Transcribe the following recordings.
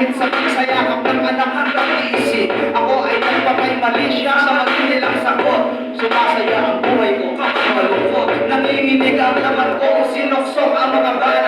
Kahit sa pagsayakap ng anak ng pag-iisip Ako ay nagpapay mali siya sa maginilang sagot. Sumasaya ang buhay ko kapag malungkot Nanginginig ang laman ko sinuksok ang mga bala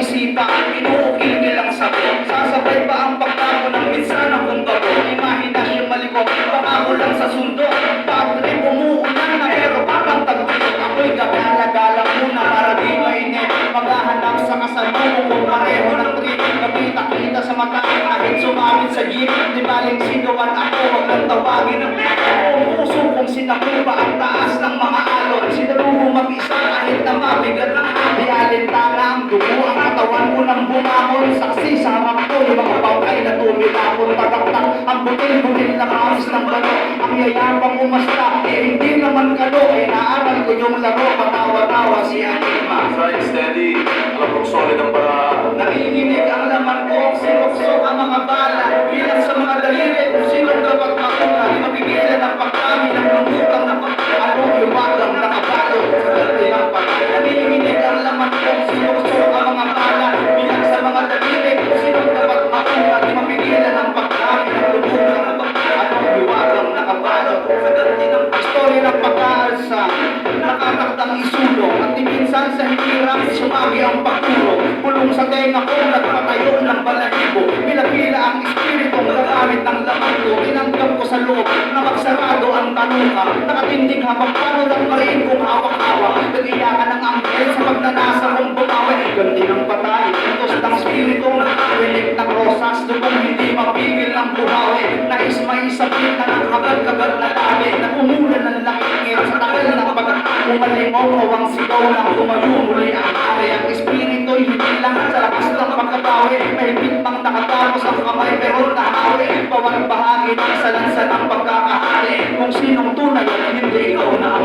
Isipan, inuukil nilang sagot Sasabay pa ang pagtapo ng minsan? Ng kumbago Imahinasyong malikot, pangako lang sa sundo. Pagre umuulan na pero parang tagpilok Ako'y gagala-gala muna para di mainit. Maghahanap sa kasalubong kung pareho ng trip. Nakita-kita sa mata kahit sumamit sa jeep. Di baling sigawan ako, wag lang tawagin ang Ang puso kong sinakupa. Ang taas ng mga alon. Sinalubong mag-isa kahit na mabigat ang nang bumamon Saksi sa harap ko yung mga bangkay na tumilapon Tataktak ang butil-butil na kamis ng balo Ang yayabang umasta eh hindi naman kalo Eh naaral ko yung laro Patawa-tawa si Anima Right, steady. Alam kong solid ang para. Nanginginig ang laman ko, sinuksok ang mga bala minsan sa hirap sumagi ang pagturo. Pulong sa tenga ko nagpatayo ng balahibo. Pila-pila ang espiritong gagamit ng laman ko. Tinanggap ko sa loob na magsarado ang tanuka Nakatindig habang paano lang mariin kong hawak-hawak. Nag-iyakan ng anghel sa pagnanasa Ako ang sigaw ng tumayo muli ang ari Ang espirito'y hindi lang sa labas ng pagkabawi Mahigit pang nakatapos ang kamay pero nahawi Bawat bahagi ng salansan ang pagkakahari. Kung sinong tunay hindi ikaw na